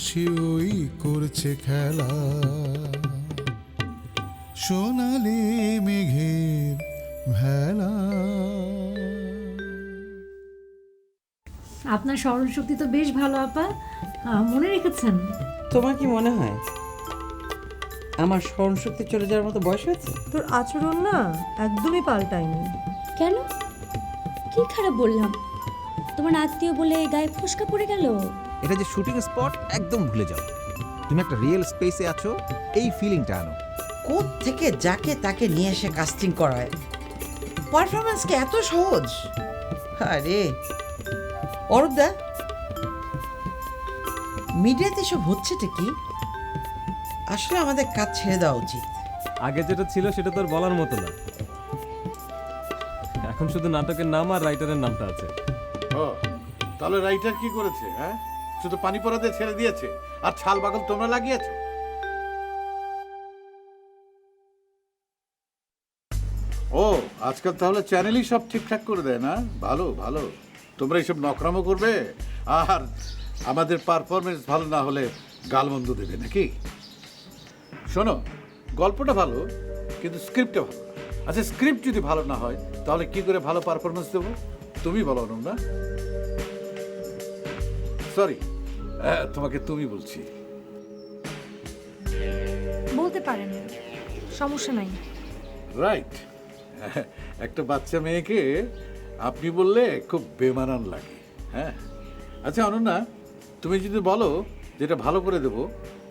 আকাশে ওই করছে খেলা। সোনালি মেঘের ভেলা। আপনার স্মরণশক্তি তো বেশ ভালো আপা। মনে রেখেছেন? তোমার কি মনে হয় আমার স্মরণশক্তি চলে যাওয়ার মতো বয়স হয়েছে? তোর আচরণ না একদমই পাল্টায়নি। কেন? কি খারাপ বললাম? তোমার আত্মীয় বলে গায়ে ফসকা পড়ে গেল? এটা যে শুটিং স্পট একদম ভুলে যাও। তুমি একটা রিয়েল স্পেসে আছো এই ফিলিংটা আনো। কোথ থেকে যাকে তাকে নিয়ে এসে কাস্টিং করায়? পারফরমেন্স কি এত সহজ? আরে। অরূপদা মিডিয়াতে এসব হচ্ছেটা কি? আসলে আমাদের কাজ ছেড়ে দেওয়া উচিত। আগে যেটা ছিল সেটা তোর বলার মতো না। এখন শুধু নাটকের নাম আর রাইটারের নামটা আছে। ও তাহলে রাইটার কি করেছে হ্যাঁ? শুধু পানি পড়াতে ছেড়ে দিয়েছে। আর ছাল বাগল তোমরা লাগিয়েছো? ও, আজকাল তাহলে চ্যানেলই সব ঠিকঠাক করে দেয় না? ভালো ভালো। তোমরা এইসব নকরামো করবে? আর আমাদের পারফরমেন্স ভালো না হলে গালমন্দ দেবে নাকি? শোনো, গল্পটা ভালো, কিন্তু স্ক্রিপ্টটা ভালো। আচ্ছা স্ক্রিপ্ট যদি ভালো না হয়, তাহলে কি করে ভালো পারফরমেন্স দেবো? তুমি বলো না সরি তোমাকে তুমি বলছি। বলতে পারেন সমস্যা নাই। রাইট একটা বাচ্চা মেয়েকে আপনি বললে খুব বেমানান লাগে হ্যাঁ? আচ্ছা অনন্যা তুমি যদি বলো যেটা ভালো করে দেবো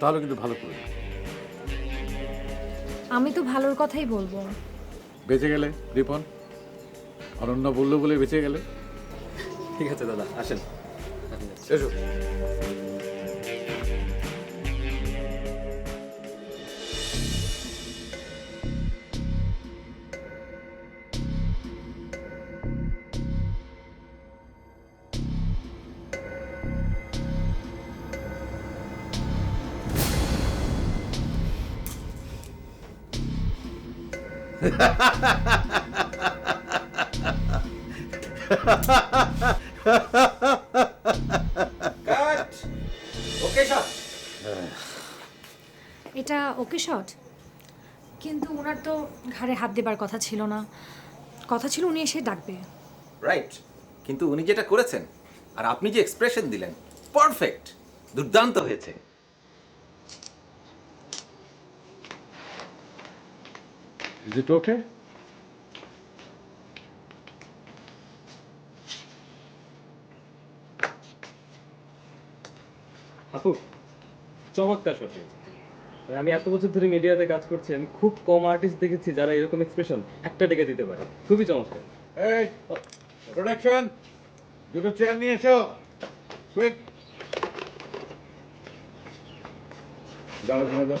তাহলে কিন্তু ভালো করে দেবো। আমি তো ভালোর কথাই বলব। বেঁচে গেলে রিপন? অনন্যা বলল বলে বেঁচে গেলে। ঠিক আছে দাদা আসেন। এসো। এটা ওকে শট কিন্তু ওনার তো ঘাড়ে হাত দেবার কথা ছিল না। কথা ছিল উনি এসে ডাকবে। রাইট কিন্তু উনি যেটা করেছেন আর আপনি যে এক্সপ্রেশন দিলেন পারফেক্ট দুর্দান্ত হয়েছে। Is it okay? আপু চমৎকার সত্যি। আমি এত বছর ধরে মিডিয়াতে কাজ করছি আমি খুব কম আর্টিস্ট দেখেছি যারা এরকম এক্সপ্রেশন একটা ডেকে দিতে পারে। খুবই চমৎকার। এই প্রোডাকশন দুটো চেয়ার নিয়ে এসো। কুইক দাও দাও দাও।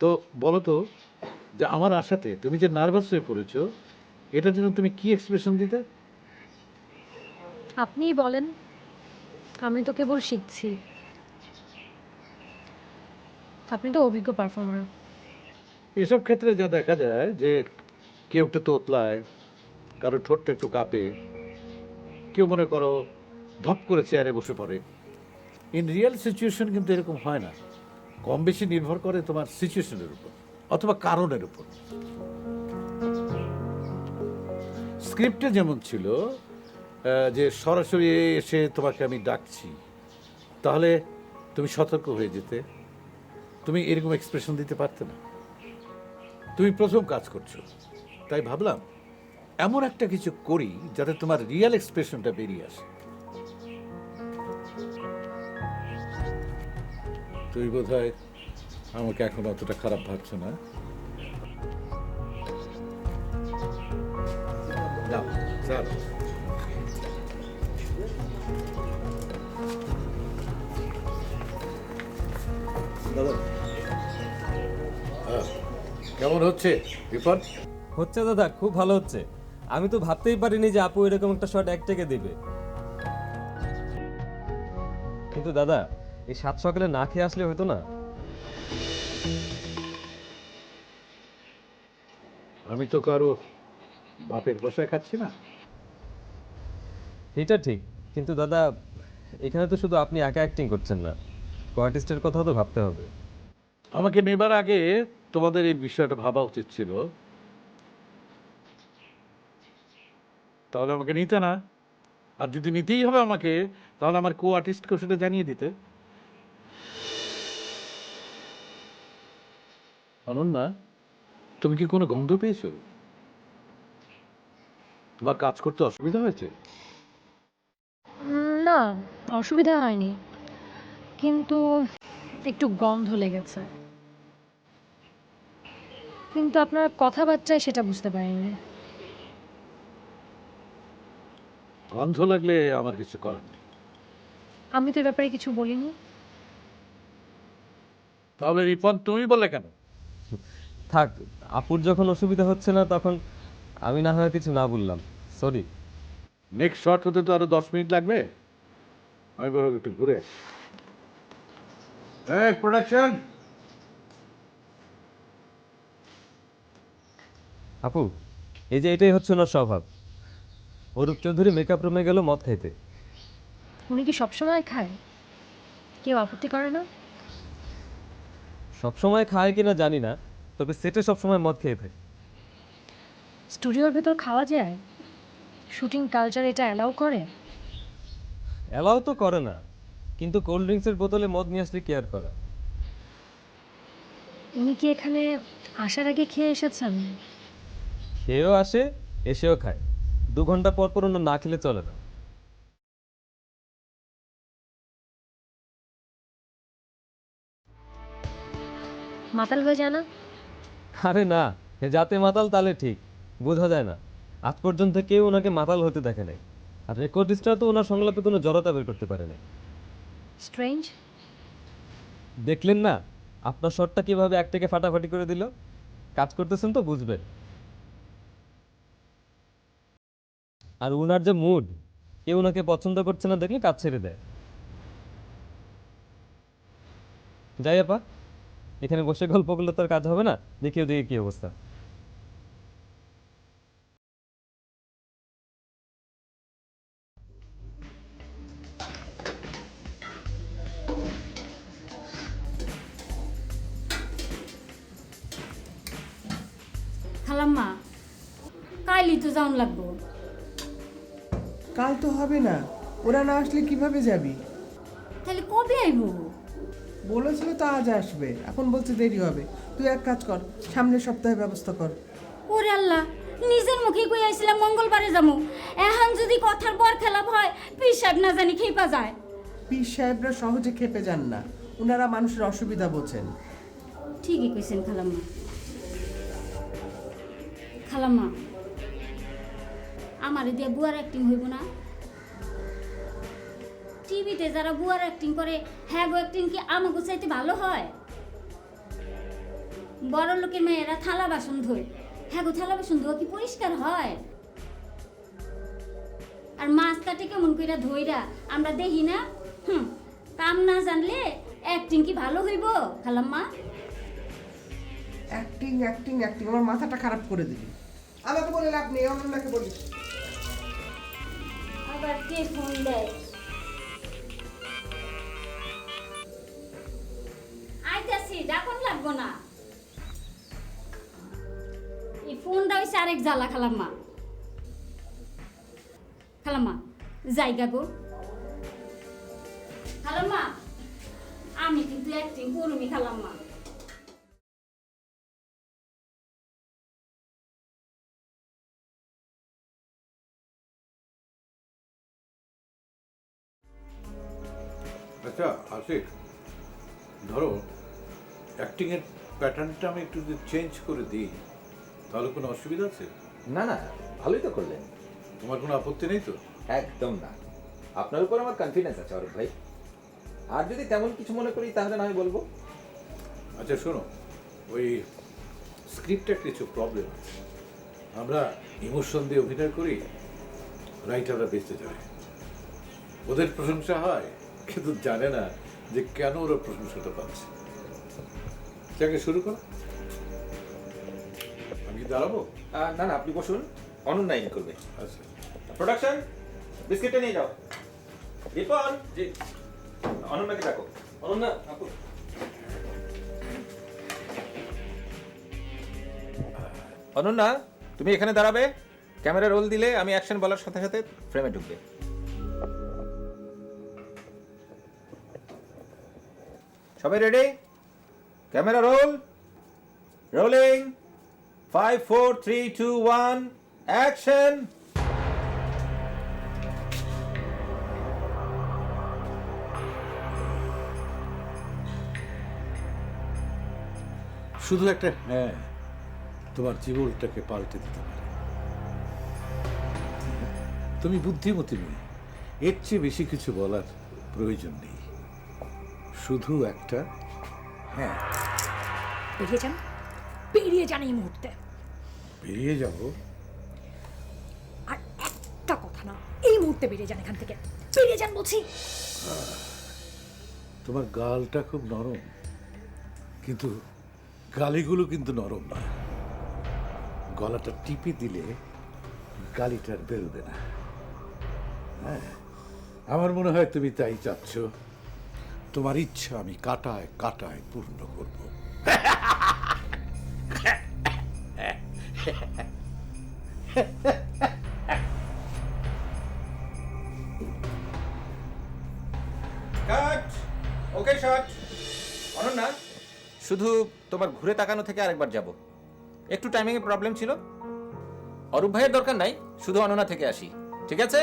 তো বলো তো যে আমার আশাতে তুমি যে নার্ভাস হয়ে পড়েছো এটার জন্য তুমি কি এক্সপ্রেশন দিতে? আপনিই বলেন আমি তো কেবল শিখছি। আপনি তো অভিজ্ঞ পারফর্মার এসব ক্ষেত্রে যা দেখা যায় যে কেউ একটু তোতলায় কারও ঠোঁটটা একটু কাঁপে কেউ মনে করো ধপ করে চেয়ারে বসে পড়ে। ইন রিয়েল সিচুয়েশন কিন্তু এরকম হয় না। কম বেশি নির্ভর করে তোমার সিচুয়েশনের উপর অথবা কারণের উপর। স্ক্রিপ্টে যেমন ছিল যে সরাসরি এসে তোমাকে আমি ডাকছি, তাহলে তুমি সতর্ক হয়ে যেতে। তুমি এরকম এক্সপ্রেশন দিতে পারতে না। তুমি প্রথম কাজ করছ। তাই ভাবলাম, এমন একটা কিছু করি যাতে তোমার রিয়েল এক্সপ্রেশনটা বেরিয়ে আসে। তুই বোধ হয় আমাকে এখন অতটা খারাপ ভাবছ না? যাও। আহ, কেমন হচ্ছে? বিপদ? হচ্ছে দাদা খুব ভালো হচ্ছে। আমি তো ভাবতেই পারিনি যে আপু এরকম একটা শট এক থেকে দিবে। কিন্তু দাদা এই সাত সকালে না খেয়ে আসলে হতো না। আমি তো কারও বাপের বসায় খাচ্ছি না। এটা ঠিক কিন্তু দাদা এখানে তো শুধু আপনি একা অ্যাক্টিং করছেন না। আর্টিস্টের কথাও তো ভাবতে হবে। আমাকে নেবার আগে তোমাদের এই বিষয়টা ভাবা উচিত ছিল। তাহলে আমাকে নিতে না। আর যদি নিতেই হবে আমাকে তাহলে আমার কো আর্টিস্টকেও সেটা জানিয়ে দিতে। অনন্যা তুমি কি কোনো গন্ধ পেয়েছ? তোমার কাজ করতে অসুবিধা হয়েছে? না অসুবিধা হয়নি। কিন্তু একটু গন্ধ লেগেছে। কিন্তু আপনার কথাবার্তায় সেটা বুঝতে পারিনি। গন্ধ লাগলে আমার কিছু করার নেই। আমি তো এ ব্যাপারে কিছু বলিনি। তাহলে রিপন তুমি বলে কেন? থাক আপুর যখন অসুবিধা হচ্ছে না তখন আমি না হয় কিছু না বললাম। সরি নেক্সট শট হতে তো আরও দশ মিনিট লাগবে। আমি বরং একটু ঘুরে আসি। প্রোডাকশন আপু এই যে এটাই হচ্ছে ওনার স্বভাব। অরূপ চৌধুরী মেকআপ রুমে গেল মদ খাইতে। উনি কি সবসময় খায়? কেউ আপত্তি করে না? সবসময় খায় কিনা জানি না। তবে সেটে সবসময় মদ খেয়ে থাকে। স্টুডিওর ভেতর খাওয়া যায়? শুটিং কালচার এটা অ্যালাউ করে? অ্যালাউ তো করে না কিন্তু কোল্ড ড্রিঙ্কসের বোতলে মদ নিয়ে আসলে কেয়ার করে? উনি কি এখানে আসার আগে খেয়ে এসেছেন? খেয়েও আসে এসেও খায়। দু ঘণ্টা পর পর অন্য না খেলে চলে না। মাতাল হয়ে যায় না? আরে না যাতে মাতাল তালে ঠিক বোঝা যায় না। আজ পর্যন্ত কেউ ওনাকে মাতাল হতে দেখে নাই। আর রেকর্ডিস্টরা তো ওনার সংলাপে কোনো জড়তা বের করতে পারে নাই। স্ট্রেঞ্জ দেখলেন না আপনার শটটা কীভাবে একটাকে ফাটাফাটি করে দিল? কাজ করতেছেন তো বুঝবেন। আর উনার যে মুড কেউ ওনাকে পছন্দ করছে না দেখলে কাজ ছেড়ে দেয়। যাই আপা। এখানে বসে গল্প করলে তো আর কাজ হবে না। দেখি ওদিকে কি অবস্থা। খালাম্মা তো যাওন লাগবো। কাল তো হবে না। ওরা না আসলে কীভাবে যাবি? তাহলে কবে আইব? বলেছিল তো আজ আসবে। এখন বলছে দেরি হবে। তুই এক কাজ কর সামনের সপ্তাহে ব্যবস্থা কর। ওরে আল্লাহ নিজের মুখে কই আইছিলাম মঙ্গলবারে যাব। এখন যদি কথার পর খেলাপ হয় পীর সাহেব না জানি খেপা যায়। পীর সাহেবরা সহজে খেপে যান না। ওনারা মানুষের অসুবিধা বোঝেন। ঠিকই কইছেন খালাম্মা। খালাম্মা আমারে দিয়ে বুয়ার অ্যাক্টিং হইব না। টিভিতে যারা বুয়ার অ্যাক্টিং করে হ্যাঁ গো অ্যাক্টিং কি আমাকে চাইতে ভালো হয়? বড় লোকের মেয়েরা থালা বাসন ধোয়। হ্যাঁ গো থালা বাসন ধোয়া কি পরিষ্কার হয়? আর মাছ কাটে কেমন কইরা ধইরা আমরা দেখি না? হুম কাম না জানলে অ্যাক্টিং কি ভালো হইব? খালাম্মা অ্যাক্টিং অ্যাক্টিং অ্যাক্টিং আমার মাথাটা খারাপ করে দিবি। আমাকে বলে লাভ নেই অনন্যাকে বলিস। আবার কে ফোন দেয়? লাগবো না। এই ফোনটা হইছে আরেক জ্বালা, খালাম্মা। খালাম্মা, জায়গা গো। খালাম্মা, আমি কিন্তু অ্যাক্টিং করুমি খালাম্মা। আচ্ছা আশিক, ধরো। অ্যাক্টিংয়ের প্যাটার্নটা আমি একটু যদি চেঞ্জ করে দিই তাহলে কোনো অসুবিধা আছে? না না ভালোই তো করলেন। তোমার কোনো আপত্তি নেই তো? একদম না। আপনার উপর আমার কনফিডেন্স আছে অরূপ ভাই। আর যদি তেমন কিছু মনে করি তাহলে না আমি বলব। আচ্ছা শোনো ওই স্ক্রিপ্টের কিছু প্রবলেম আমরা ইমোশন দিয়ে অভিনয় করি রাইটাররা বেঁচে যায়। ওদের প্রশংসা হয় কিন্তু জানে না যে কেন ওরা প্রশংসাটা পাচ্ছে। যাকে শুরু করো। আমি কি দাঁড়াবো? না না আপনি বসুন। অনন্যা ইন করবে। আচ্ছা। প্রোডাকশন বিস্কিটটা নিয়ে যাও। রিপন জি। অনন্যাকে ডাকো। অনন্যা আপু অনন্যা তুমি এখানে দাঁড়াবে। ক্যামেরা রোল দিলে আমি অ্যাকশন বলার সাথে সাথে ফ্রেমে ঢুকবে। সবাই ready? Camera roll rolling five four three two one action শুধু একটা হ্যাঁ। তোমার জীবনটাকে পাল্টে দিতে পারে। তুমি বুদ্ধিমতী মেয়ে। এর চেয়ে বেশি কিছু বলার প্রয়োজন নেই। শুধু একটা হ্যাঁ। বেরিয়ে যান বেরিয়ে যান এই মুহূর্তে। বেরিয়ে যাব? আর একটা কথা না এই মুহূর্তে বেরিয়ে যান এখান থেকে। বেরিয়ে যান বলছি। তোমার গালটা খুব নরম কিন্তু গালিগুলো কিন্তু নরম না। গলাটা টিপে দিলে গালিটা বেরোবে না। হ্যাঁ আমার মনে হয় তুমি তাই চাচ্ছ। তোমার ইচ্ছা আমি কাটায় কাটায় পূর্ণ করব। ওকে অনন্যা শুধু তোমার ঘুরে তাকানো থেকে আরেকবার যাব। একটু টাইমিং এর প্রবলেম ছিল। অরূপ ভাইয়ের দরকার নাই, শুধু অনন্যা থেকে আসি। ঠিক আছে?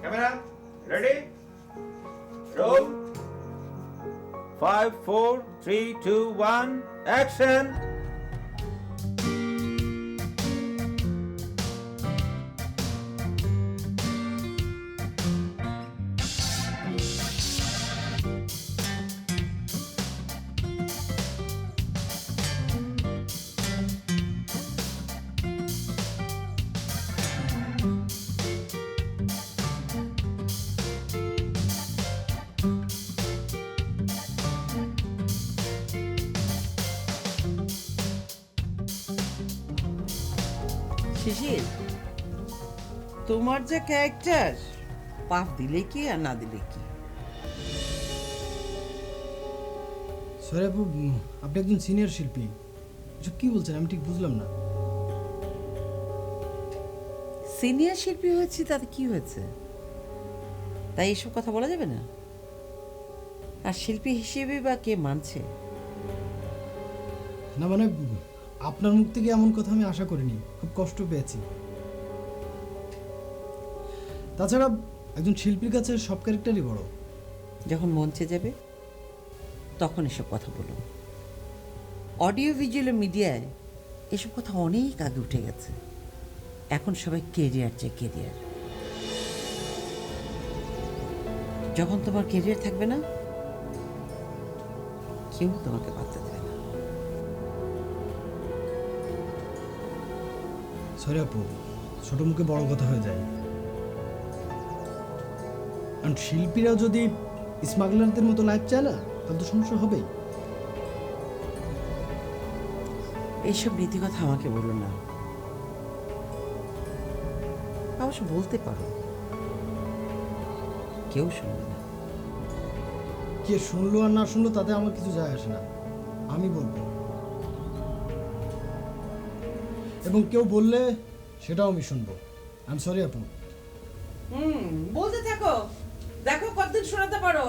Camera ready roll five four three two one action Shishir তোমার যে ক্যারেক্টার পাপ দিলে কি আর না দিলে কি? সরি আপু আপনি একজন সিনিয়র শিল্পী। এসব কি বলছেন? আমি ঠিক বুঝলাম না। সিনিয়র শিল্পী হয়েছি তাতে কি হয়েছে? তাই এসব কথা বলা যাবে না? আর শিল্পী হিসেবে বা কে মানছে? না মানে আপনার মুখ থেকে এমন কথা আমি আশা করিনি, খুব কষ্ট পেয়েছি। তাছাড়া একজন শিল্পীর কাছে সব ক্যারেক্টারই বড়। যখন মঞ্চে যাবে, তখন এসব কথা বলুন। অডিও, ভিজুয়াল মিডিয়ায় এসব কথা অনেক আগে উঠে গেছে। এখন সবাই কেরিয়ার চেয়ে কেরিয়ার। যখন তোমার কেরিয়ার থাকবে না, কেউ তোমাকে পাত্তা দেবে সরি আপু ছোট মুখে বড় কথা হয়ে যায়। কারণ শিল্পীরা যদি স্মাগলারদের মতো লাইফ চায় না তাহলে তো সমস্যা হবেই। এইসব নীতি কথা আমাকে বলো না। অবশ্য বলতে পারো। কেউ শুনবে না। কে শুনলো আর না শুনলো তাতে আমার কিছু যায় আসে না। আমি বলব। এবং কেউ বললে সেটাও আমি শুনব। আই এম সরি আপু। হুম বলতে থাকো। দেখো কতদিন শোনাতে পারো।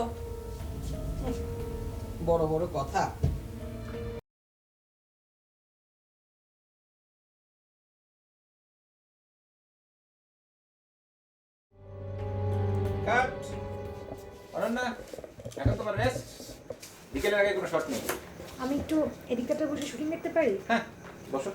বড় বড় কথা। কাট। এখন তোমার রেস্ট বিকেলের আগে কোনো শট নেই। আমি একটু এদিকটাতে বসে শুটিং দেখতে পারি? হ্যাঁ বসো।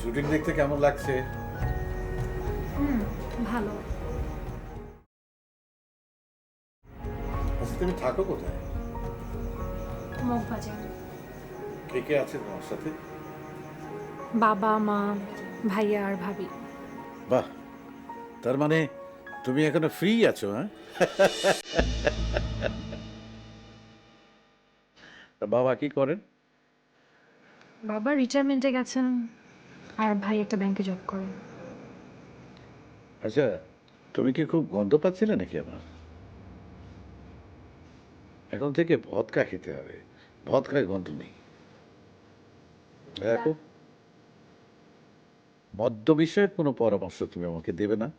শুটিং দেখতে কেমন লাগছে? হুম ভালো। তুমি থাকো কোথায়? মগবাজার কে কে আছে তোমার সাথে? বাবা মা ভাইয়া আর ভাবি। বাহ তার মানে তুমি এখনও ফ্রি আছো হ্যাঁ? বাবা কি করেন? বাবা রিটায়ারমেন্টে গেছেন আর ভাই একটা ব্যাংকে জব করে আচ্ছা তুমি কি খুব গন্ধ পাচ্ছিলে নাকি আমার? এখন থেকে ভদকা খেতে হবে। ভদকায় গন্ধ নেই। দেখো। মদ্য বিষয়ের কোনো পরামর্শ তুমি আমাকে দেবে না।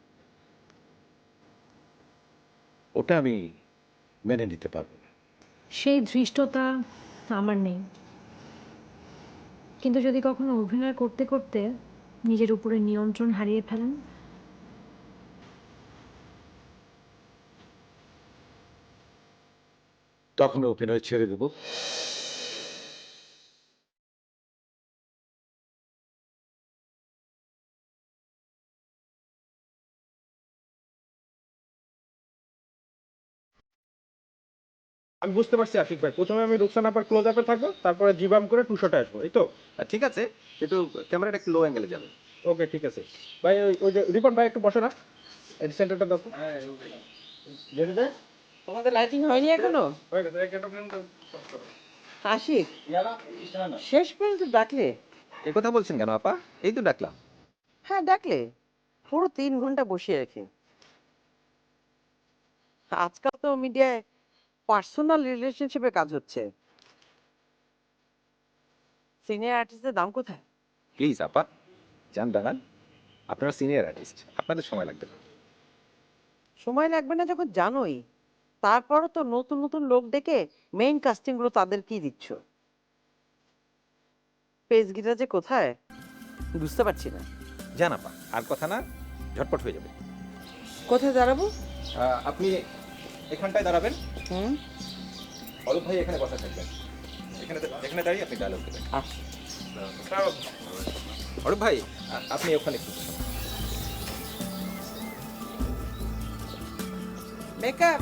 ওটা আমি মেনে নিতে পারব না। সেই ধৃষ্টতা আমার নেই। কিন্তু যদি কখনো অভিনয় করতে করতে নিজের উপরে নিয়ন্ত্রণ হারিয়ে ফেলেন তখন অভিনয় ছেড়ে দেবো আমি বুঝতে পারছি আশিক ভাই। প্রথমে আমি রুকসান আপার ক্লোজ আপে থাকব তারপরে জিবাম করে টু শটে আসব এই তো? ঠিক আছে কিন্তু ক্যামেরাটা একটু লো অ্যাঙ্গেলে যাবে। ওকে ঠিক আছে। ভাই ওই ওই যে রিপন ভাই একটু বসো না। এই সেন্টারটা দেখো। দে তোমাদের লাইটিং হয়নি এখনও? আশিক শেষ পর্যন্ত ডাকলে? এ কথা বলছেন কেন আপা? এই তো ডাকলাম। হ্যাঁ ডাকলে। পুরো তিন ঘণ্টা বসিয়ে রেখে। আজকাল তো মিডিয়ায় পার্সোনাল রিলেশনশিপে কাজ হচ্ছে। সিনিয়র আর্টিস্টের দাম কোথায়? প্লিজ আপা যান দাঁড়ান। আপনারা সিনিয়র আর্টিস্ট আপনাদের সময় লাগবে না। সময় লাগবে না যখন জানোই। তারপরও তো নতুন নতুন লোক ডেকে মেইন কাস্টিংগুলো তাদেরকেই দিচ্ছ। পেজ গিটা যে কোথায়? বুঝতে পারছি না। আপা আর কথা না ঝটপট হয়ে যাবে। কোথায় দাঁড়াবো? আহ, আপনি এখানটায় দাঁড়াবেন। হুম। অরূপ ভাই এখানে বসা থাকবেন। এখানে এখানে দাঁড়িয়ে আপনি ডায়লগ দেবেন। আচ্ছা অরূপ ভাই আ- আপনি ওখানে একটু মেকআপ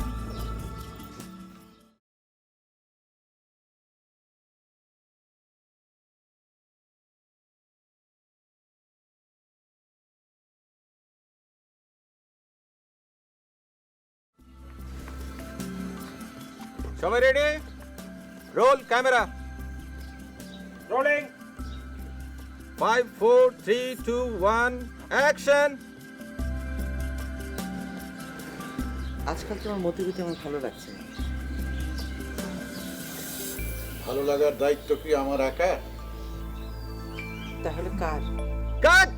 সবাই ready roll camera rolling five four three two one action আজকাল তোমার মতিগতি আমার ভালো লাগছে না। ভালো লাগার দায়িত্ব কি আমার একা? তাহলে কার? কাট